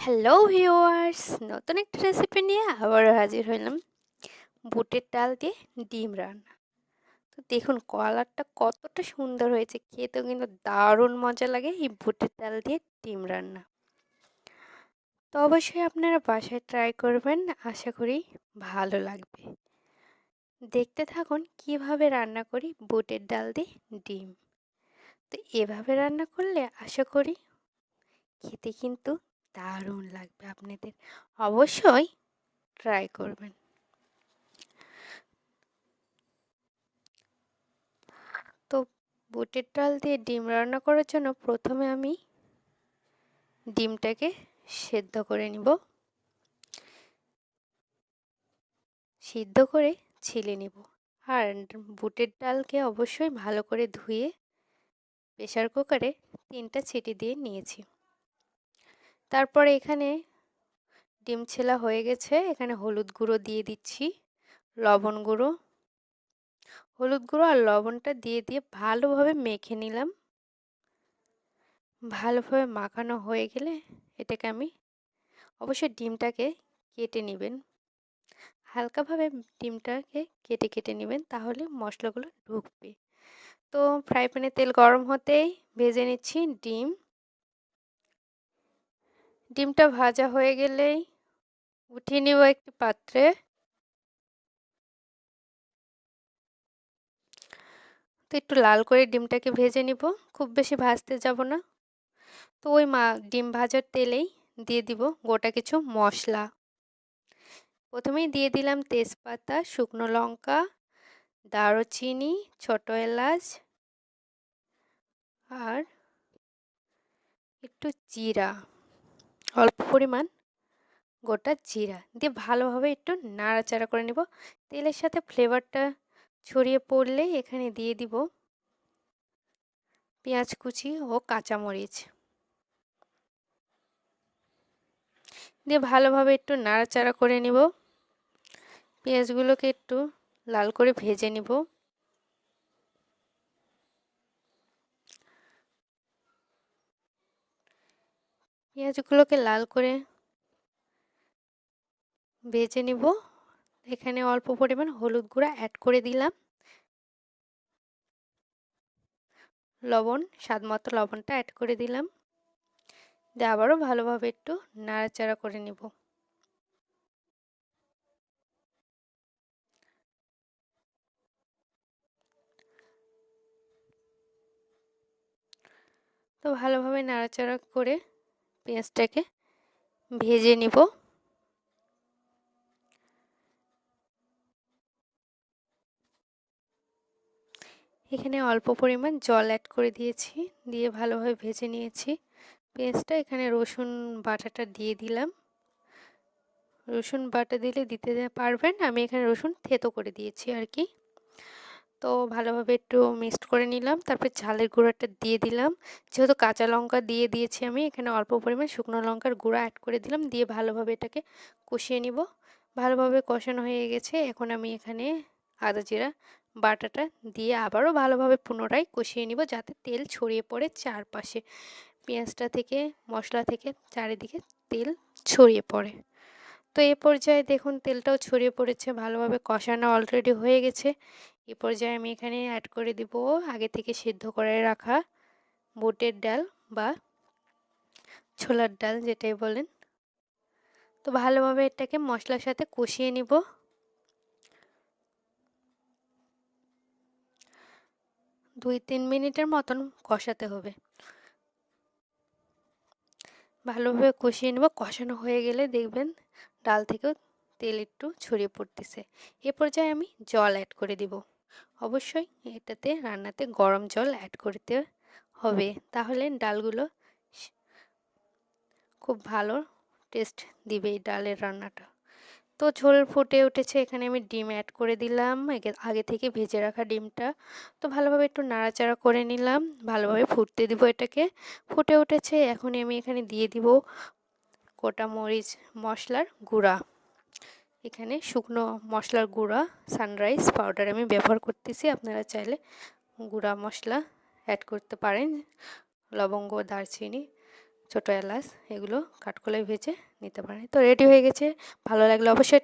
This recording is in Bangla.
হ্যালো ভিউয়ার্স নতুন একটা রেসিপি নিয়ে আবারও হাজির হইলাম। বুটের ডাল দিয়ে ডিম রান্না। তো দেখুন, কলারটা কতটা সুন্দর হয়েছে। খেতেও কিন্তু দারুণ মজা লাগে এই বুটের ডাল দিয়ে ডিম রান্না। তো অবশ্যই আপনারা বাসায় ট্রাই করবেন, আশা করি ভালো লাগবে। দেখতে থাকুন, কীভাবে রান্না করি বুটের ডাল দিয়ে ডিম। তো এভাবে রান্না করলে আশা করি খেতে কিন্তু দারুণ লাগবে। আপনাদের অবশ্যই ট্রাই করবেন। তো বুটের ডাল দিয়ে ডিম রান্না করার জন্য প্রথমে আমি ডিমটাকে সেদ্ধ করে নিব। সিদ্ধ করে ছিলে নিব। আর বুটের ডালকে অবশ্যই ভালো করে ধুয়ে প্রেশার কুকারে তিনটা ছিটি দিয়ে নিয়েছি। তারপরে এখানে ডিম ছেলা হয়ে গেছে। এখানে হলুদ গুঁড়ো দিয়ে দিচ্ছি, লবণ গুঁড়ো। হলুদ গুঁড়ো আর লবণটা দিয়ে দিয়ে ভালোভাবে মেখে নিলাম। ভালোভাবে মাখানো হয়ে গেলে এটাকে আমি অবশ্যই ডিমটাকে কেটে নেবেন। হালকাভাবে ডিমটাকে কেটে কেটে নেবেন তাহলে মশলাগুলো ঢুকবে। তো ফ্রাই প্যানে তেল গরম হতেই ভেজে নিচ্ছি ডিম। ডিমটা ভাজা হয়ে গেলেই উঠিয়ে নেব একটি পাত্রে। তো একটু লাল করে ডিমটাকে ভেজে নিব, খুব বেশি ভাজতে যাব না। তো ওই মা, ডিম ভাজার তেলেই দিয়ে দিব গোটা কিছু মশলা। প্রথমেই দিয়ে দিলাম তেজপাতা, শুকনো লঙ্কা, দারুচিনি, ছোট এলাচ আর একটু জিরা। অল্প পরিমাণ গোটা জিরা দিয়ে ভালোভাবে একটু নাড়াচাড়া করে নেব। তেলের সাথে ফ্লেভারটা ছড়িয়ে পড়লে এখানে দিয়ে দিব পেঁয়াজ কুচি ও কাঁচামরিচ। দিয়ে ভালোভাবে একটু নাড়াচাড়া করে নিব। পেঁয়াজগুলোকে একটু লাল করে ভেজে নিব। পেঁয়াজগুলোকে লাল করে ভেজে নিব। এখানে অল্প পরিমাণ হলুদ গুঁড়া অ্যাড করে দিলাম। লবণ, স্বাদ মতো লবণটা অ্যাড করে দিলাম। দিয়ে আবারও ভালোভাবে একটু নাড়াচাড়া করে নিব। তো ভালোভাবে নাড়াচাড়া করে পেঁয়াজটাকে ভেজে নিব। এখানে অল্প পরিমাণ জল অ্যাড করে দিয়েছি, দিয়ে ভালোভাবে ভেজে নিয়েছি। পেঁয়াজটা এখানে রসুন বাটাটা দিয়ে দিলাম। রসুন বাটা দিলে দিতে পারবেন, আমি এখানে রসুন থেতো করে দিয়েছি আর কি। তো ভালোভাবে একটু মিক্সড করে নিলাম। তারপর ঝালের গুঁড়োটা দিয়ে দিলাম। যেহেতু কাঁচা লঙ্কা দিয়ে দিয়েছি আমি, এখানে অল্প পরিমাণ শুকনো লঙ্কার গুঁড়া অ্যাড করে দিলাম। দিয়ে ভালোভাবে এটাকে কষিয়ে নিব। ভালোভাবে কষানো হয়ে গেছে। এখন আমি এখানে আদা জিরা, বাটাটা দিয়ে আবারও ভালোভাবে পুনরায় কষিয়ে নিব যাতে তেল ছড়িয়ে পড়ে চারপাশে। পেঁয়াজটা থেকে, মশলা থেকে চারিদিকে তেল ছড়িয়ে পড়ে। তো এ পর্যায়ে দেখুন তেলটাও ছড়িয়ে পড়েছে, ভালোভাবে কষানো অলরেডি হয়ে গেছে। এ পর্যায়ে আমি এখানে অ্যাড করে দিব আগে থেকে সিদ্ধ করে রাখা বুটের ডাল বা ছোলার ডাল যেটাই বলেন। তো ভালোভাবে এটাকে মশলার সাথে কষিয়ে নিব। দুই তিন মিনিটের মতন কষাতে হবে। ভালোভাবে কষিয়ে নেব, কষানো হয়ে গেলে দেখবেন ডাল থেকেও তেল একটু ছড়িয়ে পড়তেছে। এ পর্যায়ে আমি জল অ্যাড করে দিব। অবশ্যই এটাতে রান্নাতে গরম জল অ্যাড করতে হবে। তাহলে ডালগুলো খুব ভালো টেস্ট দিবে এই ডালের রান্নাটা। তো ঝোল ফুটে উঠেছে, এখানে আমি ডিম অ্যাড করে দিলাম। আগে থেকে ভেজে রাখা ডিমটা। তো ভালোভাবে একটু নাড়াচাড়া করে নিলাম। ভালোভাবে ফুটতে দিব এটাকে। ফুটে উঠেছে এখন আমি এখানে দিয়ে দিব গোটা মরিচ মশলার গুঁড়া। এখানে শুকনো মশলার গুঁড়া সানরাইজ পাউডার আমি ব্যবহার করতেছি। আপনারা চাইলে গুঁড়া মশলা অ্যাড করতে পারেন। লবঙ্গ, দারচিনি, ছোটো এলাচ, এগুলো কাঠকলাই ভেজে নিতে পারেন। তো রেডি হয়ে গেছে। ভালো লাগলে অবশ্যই